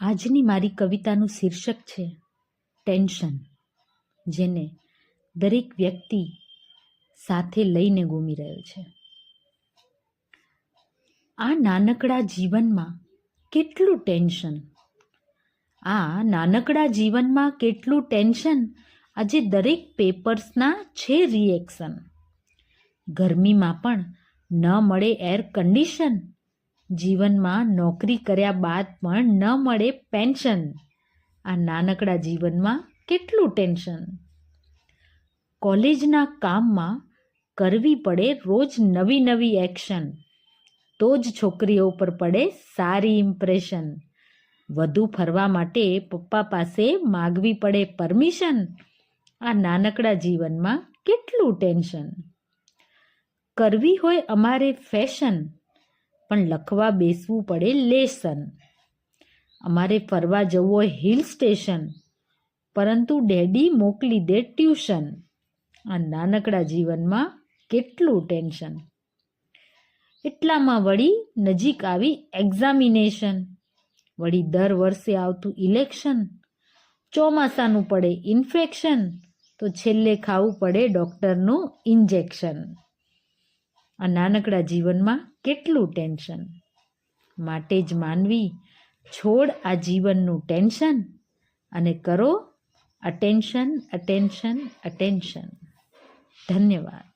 આજની મારી કવિતાનું શીર્ષક છે, ટેન્શન જેને દરેક વ્યક્તિ સાથે લઈને ગુમી રહ્યો છે. આ નાનકડા જીવનમાં કેટલું ટેન્શન? આ નાનકડા જીવનમાં કેટલું ટેન્શન? આજે દરેક પેપર્સના છે રિએક્શન. ગરમીમાં પણ ન મળે એર કન્ડિશન. જીવનમાં નોકરી કર્યા બાદ પણ ન મળે પેન્શન. આ નાનકડા જીવનમાં કેટલું ટેન્શન? કોલેજના કામમાં કરવી પડે રોજ નવી નવી એક્શન. તો જ છોકરીઓ પર પડે સારી ઇમ્પ્રેશન વધુ ફરવા માટે પપ્પા પાસે માગવી પડે પરમિશન આ નાનકડા જીવનમાં કેટલું ટેન્શન? કરવી હોય અમારે ફેશન પણ લખવા બેસવું પડે લેસન. અમારે ફરવા જવું હોય હિલ સ્ટેશન, પરંતુ ડેડી મોકલી દે ટ્યુશન. આ નાનકડા જીવનમાં કેટલું ટેન્શન. એટલામાં વળી નજીક આવી એક્ઝામિનેશન. વળી દર વર્ષે આવતું ઇલેક્શન. ચોમાસાનું પડે ઇન્ફેક્શન. તો છેલ્લે ખાવું પડે ડૉક્ટરનું ઇન્જેક્શન. આ નાનકડા જીવનમાં કેટલું ટેન્શન? માટે જ માનવી, છોડ આ જીવનનું ટેન્શન અને કરો અટેન્શન અટેન્શન અટેન્શન ધન્યવાદ.